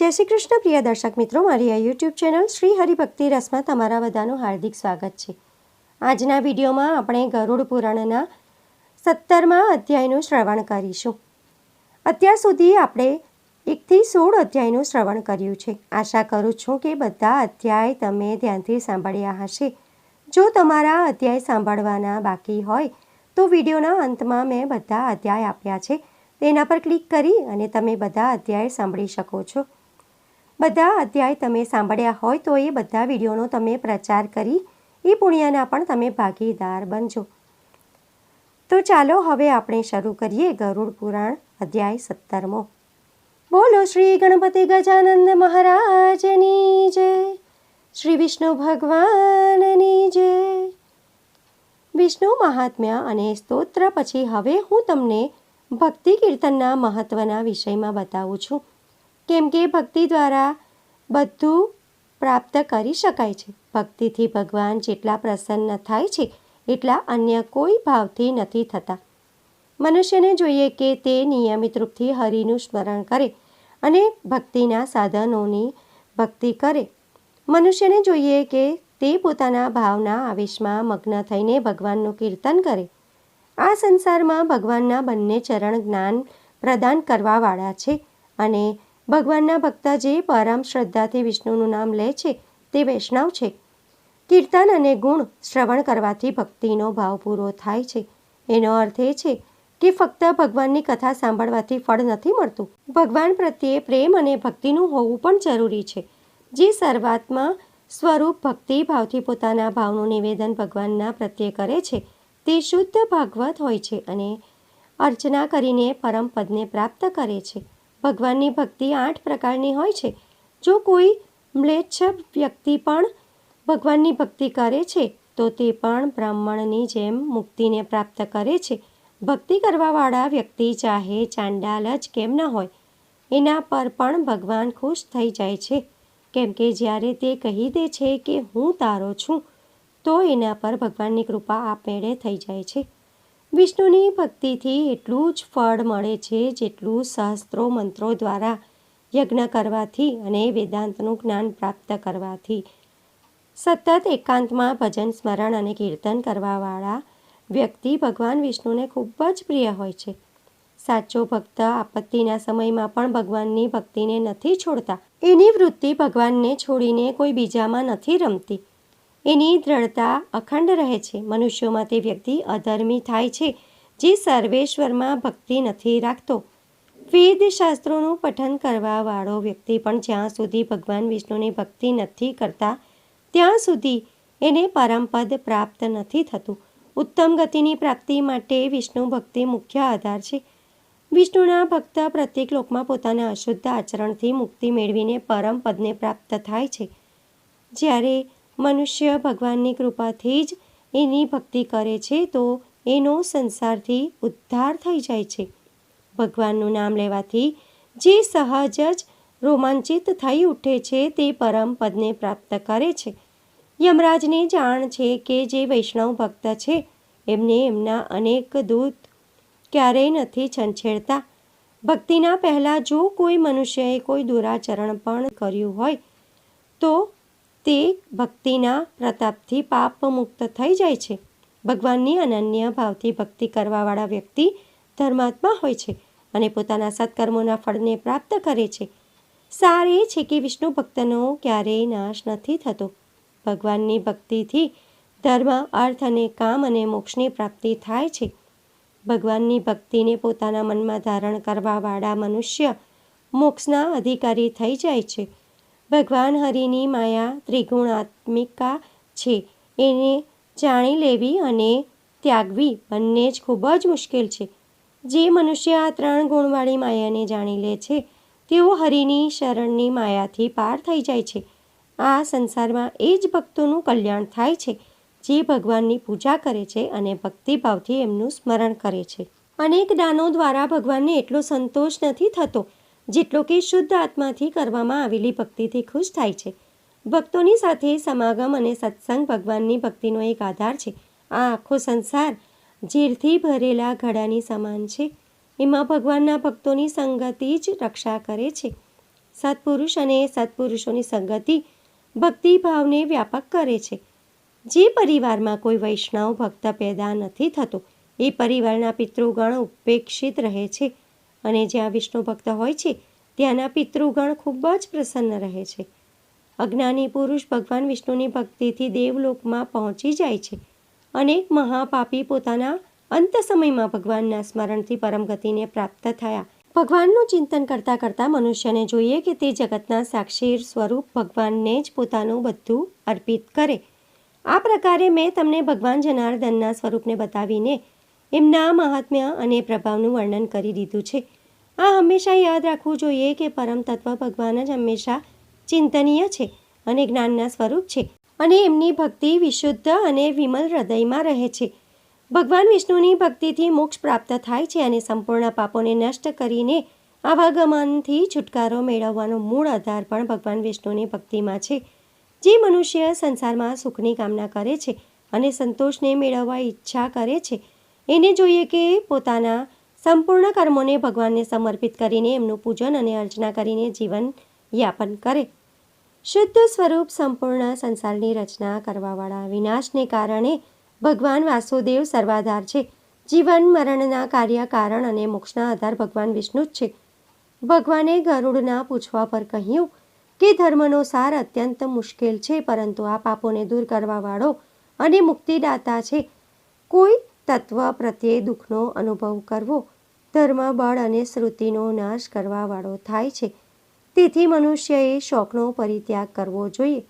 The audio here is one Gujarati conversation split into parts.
જય શ્રી કૃષ્ણ, પ્રિય દર્શક મિત્રો. મારી આ યુટ્યુબ ચેનલ શ્રી હરિભક્તિ રસમાં તમારા બધાનું હાર્દિક સ્વાગત છે. આજના વિડીયોમાં આપણે ગરુડ પુરાણના સત્તરમા અધ્યાયનું શ્રવણ કરીશું. અત્યાર સુધી આપણે એકથી સોળ અધ્યાયનું શ્રવણ કર્યું છે. આશા કરું છું કે બધા અધ્યાય તમે ધ્યાનથી સાંભળ્યા હશે. જો તમારા અધ્યાય સાંભળવાના બાકી હોય, તો વિડીયોના અંતમાં મેં બધા અધ્યાય આપ્યા છે. તેના પર ક્લિક કરી અને તમે બધા અધ્યાય સાંભળી શકો છો. બધા અધ્યાય તમે સાંભળ્યા હોય તો એ બધા વિડીયોનો તમે પ્રચાર કરી એ પુણ્યના પણ તમે ભાગીદાર બનજો. તો ચાલો હવે આપણે શરૂ કરીએ ગરુડ પુરાણ અધ્યાય સત્તરમો. બોલો શ્રી ગણપતિ ગજાનંદ મહારાજની જય. શ્રી વિષ્ણુ ભગવાનની જય. વિષ્ણુ મહાત્મ્ય અને સ્તોત્ર પછી હવે હું તમને ભક્તિ કીર્તનના મહત્ત્વના વિષયમાં બતાવું છું. કેમ કે ભક્તિ દ્વારા બધું પ્રાપ્ત કરી શકાય છે. ભક્તિથી ભગવાન જેટલા પ્રસન્ન થાય છે, એટલા અન્ય કોઈ ભાવથી નથી થતા. મનુષ્યને જોઈએ કે તે નિયમિત રૂપથી હરિનું સ્મરણ કરે અને ભક્તિના સાધનોની ભક્તિ કરે. મનુષ્યને જોઈએ કે તે પોતાના ભાવના આવેશમાં મગ્ન થઈને ભગવાનનું કીર્તન કરે. આ સંસારમાં ભગવાનના બંને ચરણ જ્ઞાન પ્રદાન કરવાવાળા છે અને ભગવાનના ભક્ત જે પરમ શ્રદ્ધાથી વિષ્ણુનું નામ લે છે, તે વૈષ્ણવ છે. કીર્તન અને ગુણ શ્રવણ કરવાથી ભક્તિનો ભાવ પૂરો થાય છે. એનો અર્થ એ છે કે ફક્ત ભગવાનની કથા સાંભળવાથી ફળ નથી મળતું. ભગવાન પ્રત્યે પ્રેમ અને ભક્તિનું હોવું પણ જરૂરી છે. જે શરૂઆતમાં સ્વરૂપ ભક્તિ ભાવથી પોતાના ભાવનું નિવેદન ભગવાનના પ્રત્યે કરે છે, તે શુદ્ધ ભાગવત હોય છે અને અર્ચના કરીને પરમ પદને પ્રાપ્ત કરે છે. ભગવાનની ભક્તિ આઠ પ્રકારની હોય છે. જો કોઈ મ્લેચ્છ વ્યક્તિ પણ ભગવાનની ભક્તિ કરે છે, તો તે પણ બ્રાહ્મણની જેમ મુક્તિને પ્રાપ્ત કરે છે. ભક્તિ કરવાવાળા વ્યક્તિ ચાહે ચાંડાલ જ કેમ ન હોય, એના પર પણ ભગવાન ખુશ થઈ જાય છે. કેમ કે જ્યારે તે કહી દે છે કે હું તારો છું, તો એના પર ભગવાનની કૃપા આપમેળે થઈ જાય છે. વિષ્ણુની ભક્તિથી એટલું જ ફળ મળે છે જેટલું શાસ્ત્રો મંત્રો દ્વારા યજ્ઞ કરવાથી અને વેદાંતનું જ્ઞાન પ્રાપ્ત કરવાથી. સતત એકાંતમાં ભજન, સ્મરણ અને કીર્તન કરવાવાળા વ્યક્તિ ભગવાન વિષ્ણુને ખૂબ જ પ્રિય હોય છે. સાચો ભક્ત આપત્તિના સમયમાં પણ ભગવાનની ભક્તિને નથી છોડતા. એની વૃત્તિ ભગવાનને છોડીને કોઈ બીજામાં નથી રમતી. એની દ્રઢતા અખંડ રહે છે. મનુષ્યોમાં તે વ્યક્તિ અધર્મી થાય છે, જે સર્વેશ્વરમાં ભક્તિ નથી રાખતો. વેદ શાસ્ત્રોનું પઠન કરવાવાળો વ્યક્તિ પણ જ્યાં સુધી ભગવાન વિષ્ણુની ભક્તિ નથી કરતા, ત્યાં સુધી એને પરમપદ પ્રાપ્ત નથી થતું. ઉત્તમ ગતિની પ્રાપ્તિ માટે વિષ્ણુ ભક્તિ મુખ્ય આધાર છે. વિષ્ણુના ભક્ત પ્રત્યેક લોકમાં પોતાના અશુદ્ધ આચરણથી મુક્તિ મેળવીને પરમ પદને પ્રાપ્ત થાય છે. જ્યારે મનુષ્ય ભગવાનની કૃપાથી જ એની ભક્તિ કરે છે, તો એનો સંસારથી ઉદ્ધાર થઈ જાય છે. ભગવાનનું નામ લેવાથી જે સહજ જ રોમાંચિત થઈ ઉઠે છે, તે પરમ પદને પ્રાપ્ત કરે છે. યમરાજને જાણ છે કે જે વૈષ્ણવ ભક્ત છે, એમને એમના અનેક દૂત ક્યારેય નથી છંછેડતા. ભક્તિના પહેલાં જો કોઈ મનુષ્યએ કોઈ દુરાચરણ પણ કર્યું હોય, તો તે ભક્તિના પ્રતાપથી પાપ મુક્ત થઈ જાય છે. ભગવાનની અનન્ય ભાવથી ભક્તિ કરવાવાળા વ્યક્તિ ધર્માત્મા હોય છે અને પોતાના સત્કર્મોના ફળને પ્રાપ્ત કરે છે. સાર એ છે કે વિષ્ણુ ભક્તનો ક્યારેય નાશ નથી થતો. ભગવાનની ભક્તિથી ધર્મ, અર્થ અને કામ અને મોક્ષની પ્રાપ્તિ થાય છે. ભગવાનની ભક્તિને પોતાના મનમાં ધારણ કરવાવાળા મનુષ્ય મોક્ષના અધિકારી થઈ જાય છે. ભગવાન હરિની માયા ત્રિગુણાત્મિકા છે. એને જાણી લેવી અને ત્યાગવી બંને જ ખૂબ જ મુશ્કેલ છે. જે મનુષ્ય આ ત્રણ ગુણવાળી માયાને જાણી લે છે, તેઓ હરિની શરણની માયાથી પાર થઈ જાય છે. આ સંસારમાં એ જ ભક્તોનું કલ્યાણ થાય છે, જે ભગવાનની પૂજા કરે છે અને ભક્તિભાવથી એમનું સ્મરણ કરે છે. અનેક દાનો દ્વારા ભગવાનને એટલો સંતોષ નથી થતો જેટલો કે શુદ્ધ આત્માથી કરવામાં આવેલી ભક્તિથી ખુશ થાય છે. ભક્તોની સાથે સમાગમ અને સત્સંગ ભગવાનની ભક્તિનો એક આધાર છે. આ આખો સંસાર ઝીરથી ભરેલા ઘડાની સમાન છે. એમાં ભગવાનના ભક્તોની સંગતિ જ રક્ષા કરે છે. સત્પુરુષ અને સત્પુરુષોની સંગતિ ભક્તિભાવને વ્યાપક કરે છે. જે પરિવારમાં કોઈ વૈષ્ણવ ભક્ત પેદા નથી થતો, એ પરિવારના પિતૃગણ ઉપેક્ષિત રહે છે. અને જ્યાં વિષ્ણુ ભક્ત હોય છે, ત્યાંના પિતૃગણ ખૂબ જ પ્રસન્ન રહે છે. અજ્ઞાની પુરુષ ભગવાન વિષ્ણુની ભક્તિથી દેવલોકમાં પહોંચી જાય છે અનેક મહાપાપી પોતાના અંત સમયમાં ભગવાનના સ્મરણથી પરમ ગતિને પ્રાપ્ત થયા. ભગવાનનું ચિંતન કરતાં કરતાં મનુષ્યને જોઈએ કે તે જગતના સાક્ષી સ્વરૂપ ભગવાનને જ પોતાનું બધું અર્પિત કરે. આ પ્રકારે મેં તમને ભગવાન જનાર્દનના સ્વરૂપને બતાવીને એમના મહાત્મ્ય અને પ્રભાવનું વર્ણન કરી દીધું છે. આ હંમેશા યાદ રાખવું જોઈએ કે પરમ તત્વ ભગવાન જ હંમેશા ચિંતનીય છે અને જ્ઞાનના સ્વરૂપ છે અને એમની ભક્તિ વિશુદ્ધ અને વિમલ હૃદયમાં રહે છે. ભગવાન વિષ્ણુની ભક્તિથી મોક્ષ પ્રાપ્ત થાય છે અને સંપૂર્ણ પાપોને નષ્ટ કરીને આવાગમનથી છુટકારો મેળવવાનો મૂળ આધાર પણ ભગવાન વિષ્ણુની ભક્તિમાં છે. જે મનુષ્ય સંસારમાં સુખની કામના કરે છે અને સંતોષને મેળવવા ઈચ્છા કરે છે એને જોઈએ કે પોતાના સંપૂર્ણ કર્મોને ભગવાનને સમર્પિત કરીને એમનું પૂજન અને અર્ચના કરીને જીવન યાપન કરે. શુદ્ધ સ્વરૂપ સંપૂર્ણ સંસારની રચના કરવાવાળા વિનાશને કારણે ભગવાન વાસુદેવ સર્વાધાર છે. જીવન મરણના કાર્ય કારણ અને મોક્ષના આધાર ભગવાન વિષ્ણુ જ છે. ભગવાને ગરુડના પૂછવા પર કહ્યું કે ધર્મનો સાર અત્યંત મુશ્કેલ છે, પરંતુ આ પાપોને દૂર કરવાવાળો અને મુક્તિદાતા છે. કોઈ તત્વ પ્રત્યે દુઃખનો અનુભવ કરવો, ધર્મ, બળ અને શ્રુતિનો નાશ કરવાવાળો થાય છે. તેથી મનુષ્યએ શોકનો પરિત્યાગ કરવો જોઈએ.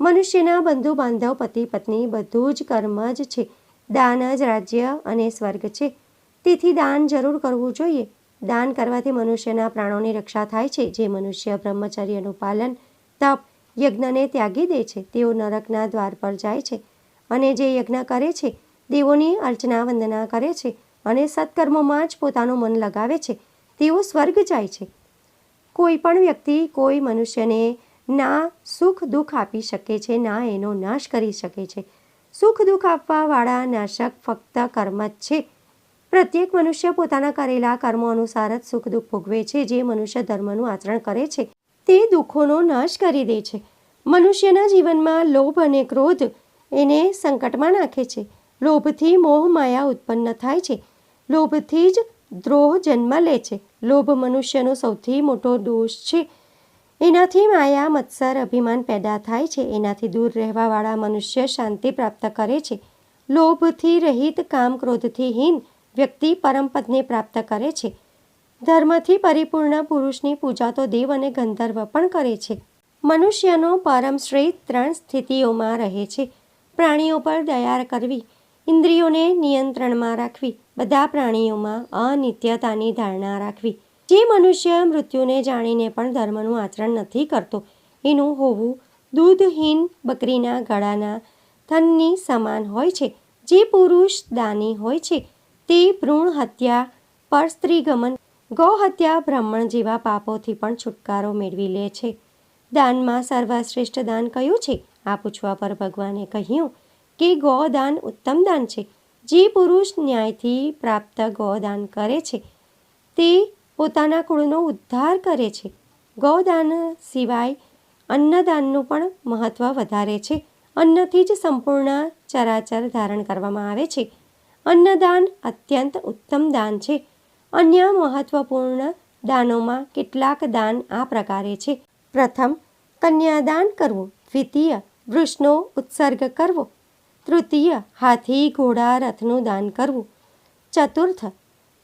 મનુષ્યના બંધુ બાંધવ પતિ પત્ની બધું જ કર્મ જ છે. દાન જ રાજ્ય અને સ્વર્ગ છે. તેથી દાન જરૂર કરવું જોઈએ. દાન કરવાથી મનુષ્યના પ્રાણોની રક્ષા થાય છે. જે મનુષ્ય બ્રહ્મચર્યનું પાલન, તપ, યજ્ઞને ત્યાગી દે છે. તેઓ નરકના દ્વાર પર જાય છે અને જે યજ્ઞ કરે છે દેવોની અર્ચના વંદના કરે છે અને સત્કર્મોમાં જ પોતાનું મન લગાવે છે. તેઓ સ્વર્ગ જાય છે. કોઈ પણ વ્યક્તિ કોઈ મનુષ્યને ના સુખ દુઃખ આપી શકે છે, ના એનો નાશ કરી શકે છે. સુખ દુઃખ આપવાવાળા નાશક ફક્ત કર્મ જ છે. પ્રત્યેક મનુષ્ય પોતાના કરેલા કર્મો અનુસાર જ સુખ દુઃખ ભોગવે છે, જે મનુષ્ય ધર્મનું આચરણ કરે છે. તે દુઃખોનો નાશ કરી દે છે. મનુષ્યના જીવનમાં લોભ અને ક્રોધ એને સંકટમાં નાખે છે. લોભથી મોહ માયા ઉત્પન્ન થાય છે. લોભથી જ દ્રોહ જન્મ લે છે. લોભ મનુષ્યનો સૌથી મોટો દોષ છે. એનાથી માયા, મત્સર, અભિમાન પેદા થાય છે. એનાથી દૂર રહેવાવાળા મનુષ્ય શાંતિ પ્રાપ્ત કરે છે. લોભથી રહિત કામ ક્રોધથી હીન વ્યક્તિ પરમપદને પ્રાપ્ત કરે છે. ધર્મથી પરિપૂર્ણ પુરુષની પૂજા તો દેવ અને ગંધર્વ પણ કરે છે. મનુષ્યનો પરમ શ્રેષ્ઠ ત્રણ સ્થિતિઓમાં રહે છે. પ્રાણીઓ પર દયા કરવી ઇન્દ્રિયોને નિયંત્રણમાં રાખવી, બધા પ્રાણીઓમાં અનિત્યતાની ધારણા રાખવી. જે મનુષ્ય મૃત્યુને જાણીને પણ ધર્મનું આચરણ નથી કરતો, એનું હોવું દૂધહીન બકરીના ગળાના થનની સમાન હોય છે. જે પુરુષ દાની હોય છે, તે ભ્રૂણ હત્યા પર સ્ત્રીગમન ગૌ હત્યા બ્રાહ્મણ જેવા પાપોથી પણ છુટકારો મેળવી લે છે. દાનમાં સર્વશ્રેષ્ઠ દાન કયું છે? આ પૂછવા પર ભગવાને કહ્યું કે ગૌદાન ઉત્તમ દાન છે. જે પુરુષ ન્યાયથી પ્રાપ્ત ગૌદાન કરે છે, તે પોતાના કુળનો ઉદ્ધાર કરે છે. ગૌદાન સિવાય અન્નદાનનું પણ મહત્ત્વ વધારે છે. અન્નથી જ સંપૂર્ણ ચરાચર ધારણ કરવામાં આવે છે. અન્નદાન અત્યંત ઉત્તમ દાન છે. અન્ય મહત્વપૂર્ણ દાનોમાં કેટલાક દાન આ પ્રકારે છે. પ્રથમ, કન્યાદાન કરવું, દ્વિતીય વૃષનો ઉત્સર્ગ કરવો. તૃતીય, હાથી, ઘોડા, રથનું દાન કરવું. ચતુર્થ,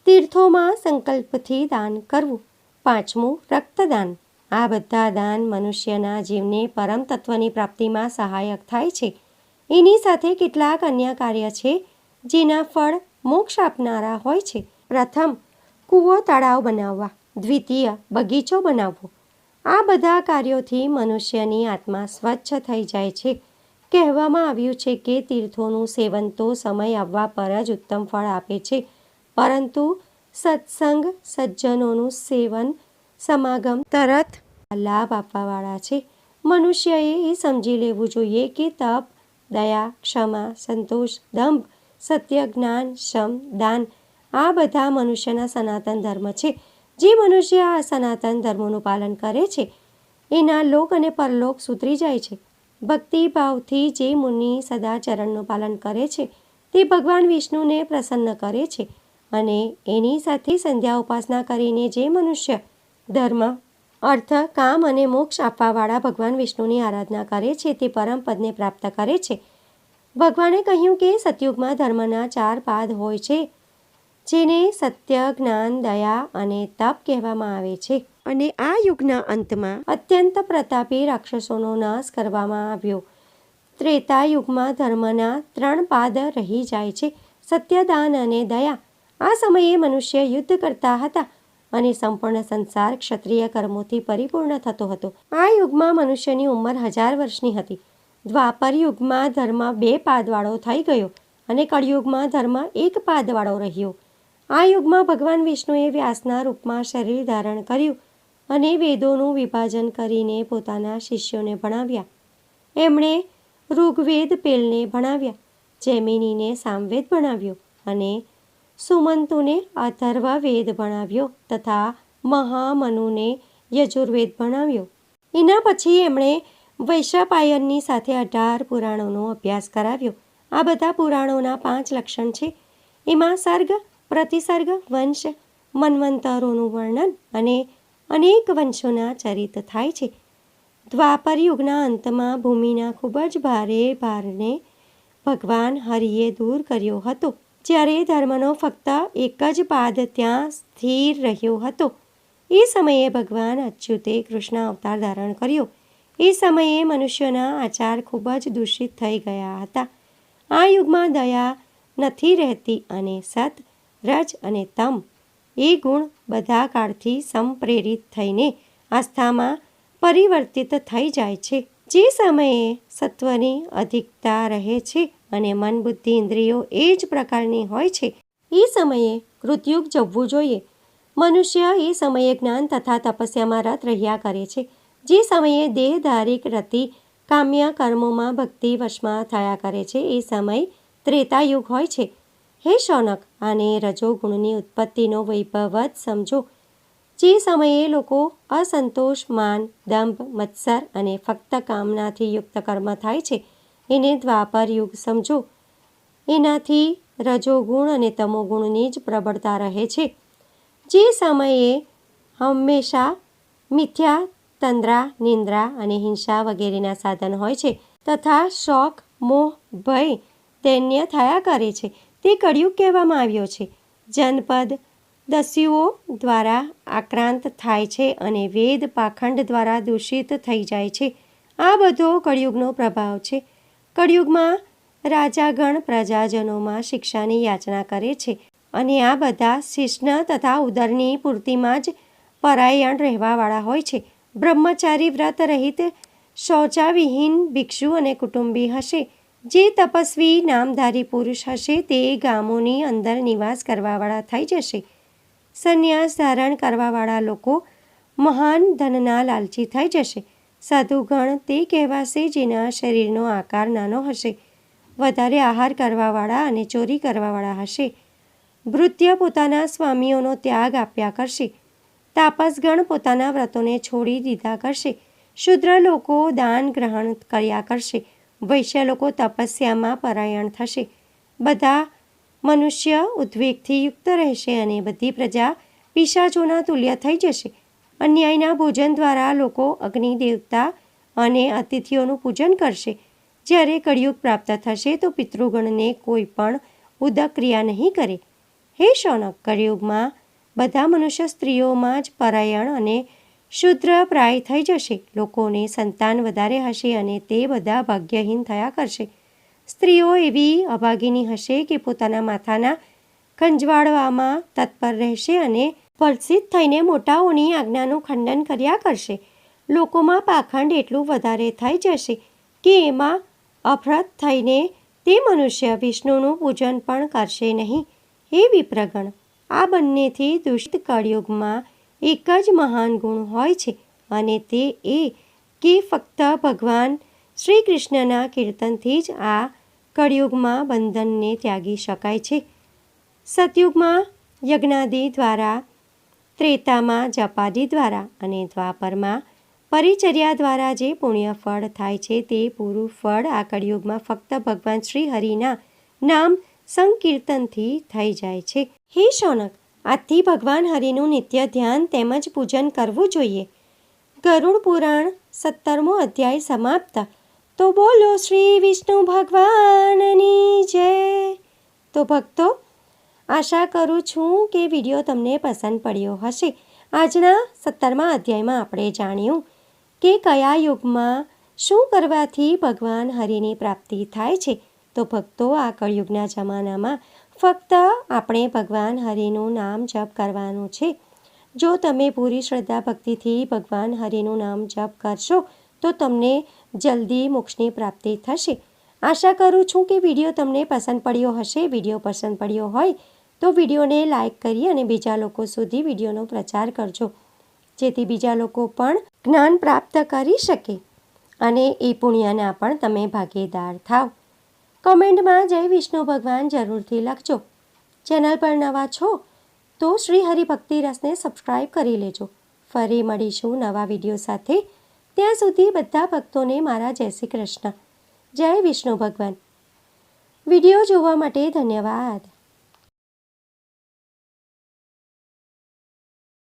તીર્થોમાં સંકલ્પથી દાન કરવું. પાંચમું, રક્તદાન. આ બધા દાન મનુષ્યના જીવને પરમ તત્વની પ્રાપ્તિમાં સહાયક થાય છે. એની સાથે કેટલાક અન્ય કાર્ય છે, જેના ફળ મોક્ષ આપનારા હોય છે. પ્રથમ, કૂવો તળાવ બનાવવા. દ્વિતીય, બગીચો બનાવવો. આ બધા કાર્યોથી મનુષ્યની આત્મા સ્વચ્છ થઈ જાય છે. કહેવામાં આવ્યું છે કે તીર્થોનું સેવન તો સમય આવવા પર જ ઉત્તમ ફળ આપે છે, પરંતુ સત્સંગ સજ્જનોનું સેવન, સમાગમ, તરત લાભ આપવાવાળા છે. મનુષ્યએ એ સમજી લેવું જોઈએ કે તપ, દયા, ક્ષમા, સંતોષ, દંભ સત્ય જ્ઞાન શમ દાન આ બધા મનુષ્યના સનાતન ધર્મ છે. જે મનુષ્ય આ સનાતન ધર્મોનું પાલન કરે છે, એના લોક અને પરલોક સુધરી જાય છે. ભક્તિ ભાવથી જે મુનિ સદાચરણનું પાલન કરે છે, તે ભગવાન વિષ્ણુને પ્રસન્ન કરે છે અને એની સાથે સંધ્યા ઉપાસના કરીને જે મનુષ્ય ધર્મ, અર્થ, કામ અને મોક્ષ આપવાવાળા ભગવાન વિષ્ણુની આરાધના કરે છે, તે પરમ પદને પ્રાપ્ત કરે છે. ભગવાને કહ્યું કે સતયુગમાં ધર્મના ચાર પાદ હોય છે, જેને સત્ય, જ્ઞાન, દયા અને તપ કહેવામાં આવે છે. અને આ યુગના અંતમાં અત્યંત પ્રતાપી રાક્ષસોનો નાશ કરવામાં આવ્યો. ત્રેતા યુગમાં ધર્મના ત્રણ પાદ રહી જાય છે, સત્યદાન અને દયા. આ સમયે મનુષ્ય યુદ્ધ કરતા હતા અને સંપૂર્ણ સંસાર ક્ષત્રિય કર્મોથી પરિપૂર્ણ થતો હતો. આ યુગમાં મનુષ્યની ઉંમર હજાર વર્ષની હતી. દ્વાપર યુગમાં ધર્મ બે પાદવાળો થઈ ગયો અને કળિયુગમાં ધર્મ એક પાદવાળો રહ્યો. આ યુગમાં ભગવાન વિષ્ણુએ વ્યાસના રૂપમાં શરીર ધારણ કર્યું અને વેદોનું વિભાજન કરીને પોતાના શિષ્યોને ભણાવ્યા. એમણે ઋગ્વેદ પેલને ભણાવ્યા, જૈમિનીને સામવેદ ભણાવ્યો અને સુમંતુને અથર્વ વેદ ભણાવ્યો તથા મહામનુને યજુર્વેદ ભણાવ્યો. એના પછી એમણે વૈશાપાયનની સાથે અઢાર પુરાણોનો અભ્યાસ કરાવ્યો. આ બધા પુરાણોના પાંચ લક્ષણ છે. એમાં સર્ગ, પ્રતિસર્ગ, વંશ, મન્વંતરોનું વર્ણન અને અનેક વંશોના ચરિત થાય છે. દ્વાપર યુગના અંતમાં ભૂમિના ખૂબ જ ભારે ભારને ભગવાન હરિએ દૂર કર્યો હતો, જ્યારે ધર્મનો ફક્ત એક જ પાદ ત્યાં સ્થિર રહ્યો હતો. એ સમયે ભગવાન અચ્યુતે કૃષ્ણ અવતાર ધારણ કર્યો. એ સમયે મનુષ્યના આચાર ખૂબ જ દૂષિત થઈ ગયા હતા. આ યુગમાં દયા નથી રહેતી અને સત, રજ અને તમ એ ગુણ બધા કાળથી સંપ્રેરિત થઈને આસ્થામાં પરિવર્તિત થઈ જાય છે. જે સમયે સત્વની અધિકતા રહે છે અને મન, બુદ્ધિ, ઇન્દ્રિયો એ જ પ્રકારની હોય છે, એ સમયે કૃતયુગ જવું જોઈએ. મનુષ્ય એ સમયે જ્ઞાન તથા તપસ્યામાં રત રહ્યા કરે છે. જે સમયે દેહધારિક રતિ કામ્ય કર્મોમાં ભક્તિ વશમાં થયા કરે છે, એ સમય ત્રેતાયુગ હોય છે. હે શૌનક, આને રજોગુણની ઉત્પત્તિનો વૈભવ જ સમજો. જે સમયે લોકો અસંતોષ, માન, દંભ, મત્સર અને ફક્ત કામનાથી યુક્ત કર્મ થાય છે, એને દ્વાપર યુગ સમજો. એનાથી રજોગુણ અને તમોગુણની જ પ્રબળતા રહે છે. જે સમયે હંમેશા મિથ્યા, તંદ્રા, નિંદ્રા અને હિંસા વગેરેના સાધન હોય છે, તથા શોખ મોહ, ભય, દૈન્ય થયા કરે છે. તે કળિયુગ કહેવામાં આવ્યો છે. જનપદ દસ્યુઓ દ્વારા આક્રાંત થાય છે અને વેદ પાખંડ દ્વારા દૂષિત થઈ જાય છે. આ બધો કળિયુગનો પ્રભાવ છે. કળિયુગમાં રાજાગણ પ્રજાજનોમાં શિક્ષાની યાચના કરે છે અને આ બધા શિષ્ણ તથા ઉદરની પૂર્તિમાં જ પરાયણ રહેવાવાળા હોય છે. બ્રહ્મચારી વ્રત રહિત શૌચાવિહીન ભિક્ષુ અને કુટુંબી હશે. જે તપસ્વી નામધારી પુરુષ હશે તે ગામોની અંદર નિવાસ કરવાવાળા થઈ જશે. સંન્યાસ ધારણ કરવાવાળા લોકો મહાન ધનના લાલચી થઈ જશે. સાધુગણ તે કહેવાશે જેના શરીરનો આકાર નાનો હશે. વધારે આહાર કરવાવાળા અને ચોરી કરવાવાળા હશે. ભૃત્ય પોતાના સ્વામીઓનો ત્યાગ આપ્યા કરશે. તાપસગણ પોતાના વ્રતોને છોડી દીધા કરશે. શુદ્ર લોકો દાન ગ્રહણ કર્યા કરશે. વૈશ્ય લોકો તપસ્યામાં પરાયણ થશે. બધા મનુષ્ય ઉદ્વેગથી યુક્ત રહેશે અને બધી પ્રજા પિશાચોના તુલ્ય થઈ જશે. અન્યાયના ભોજન દ્વારા લોકો અગ્નિ દેવતા અને અતિથિઓનું પૂજન કરશે. જ્યારે કળિયુગ પ્રાપ્ત થશે તો પિતૃગણને કોઈ પણ ઉદક ક્રિયા નહીં કરે. હે શૌનક, કળિયુગમાં બધા મનુષ્ય સ્ત્રીઓમાં જ પરાયણ અને શુદ્ર પ્રાય થઈ જશે. લોકોને સંતાન વધારે હશે અને તે બધા ભાગ્યહીન થયા કરશે. સ્ત્રીઓ એવી અભાગીની હશે કે પોતાના માથાના ખંજવાળવામાં તત્પર રહેશે અને પરસિત થઈને મોટાઓની આજ્ઞાનું ખંડન કર્યા કરશે. લોકોમાં પાખંડ એટલું વધારે થઈ જશે કે એમાં અફરત થઈને તે મનુષ્ય વિષ્ણુનું પૂજન પણ કરશે નહીં. હે વિપ્રગણ, આ બંનેથી દુષ્ટ કળિયુગમાં એક જ મહાન ગુણ હોય છે અને તે એ કે ફક્ત ભગવાન શ્રી કૃષ્ણના કીર્તનથી જ આ કળિયુગમાં બંધનને ત્યાગી શકાય છે. સતયુગમાં યજ્ઞાદિ દ્વારા, ત્રેતામાં જપાદી દ્વારા અને દ્વાપરમાં પરિચર્યા દ્વારા જે પુણ્ય ફળ થાય છે તે પૂરું ફળ આ કળિયુગમાં ફક્ત ભગવાન શ્રી હરિના નામ સંકીર્તનથી થઈ જાય છે. હે શૌનક આજથી ભગવાન હરિનું નિત્ય ધ્યાન તેમજ પૂજન કરવું જોઈએ. ગરુડ પુરાણ સત્તરમો અધ્યાય સમાપ્ત. તો બોલો શ્રી વિષ્ણુ ભગવાનની જય. તો ભક્તો, આશા કરું છું કે વીડિયો તમને પસંદ પડ્યો હશે. આજના સત્તરમા અધ્યાયમાં આપણે જાણ્યું કે કયા યુગમાં શું કરવાથી ભગવાન હરિની પ્રાપ્તિ થાય છે. તો ભક્તો, આ કળયુગના જમાનામાં ફક્ત આપણે ભગવાન હરિનું નામ જપ કરવાનું છે. જો તમે પૂરી શ્રદ્ધા ભક્તિથી ભગવાન હરિનું નામ જપ કરશો, તો તમને જલ્દી મોક્ષની પ્રાપ્તિ થશે. આશા કરું છું કે વીડિયો તમને પસંદ પડ્યો હશે. વીડિયો પસંદ પડ્યો હોય તો વિડીયોને લાઇક કરી અને બીજા લોકો સુધી વિડીયોનો પ્રચાર કરજો. જેથી બીજા લોકો પણ જ્ઞાન પ્રાપ્ત કરી શકે અને એ પુણ્યના પણ તમે ભાગીદાર થાવ. કોમેન્ટમાં જય વિષ્ણુ ભગવાન જરૂરથી લખજો. ચેનલ પર નવા છો તો શ્રી હરિભક્તિ રસને સબસ્ક્રાઈબ કરી લેજો. ફરી મળીશું નવા વીડિયો સાથે. ત્યાં સુધી બધા ભક્તોને મારા જય શ્રી કૃષ્ણ. જય વિષ્ણુ ભગવાન. વીડિયો જોવા માટે ધન્યવાદ.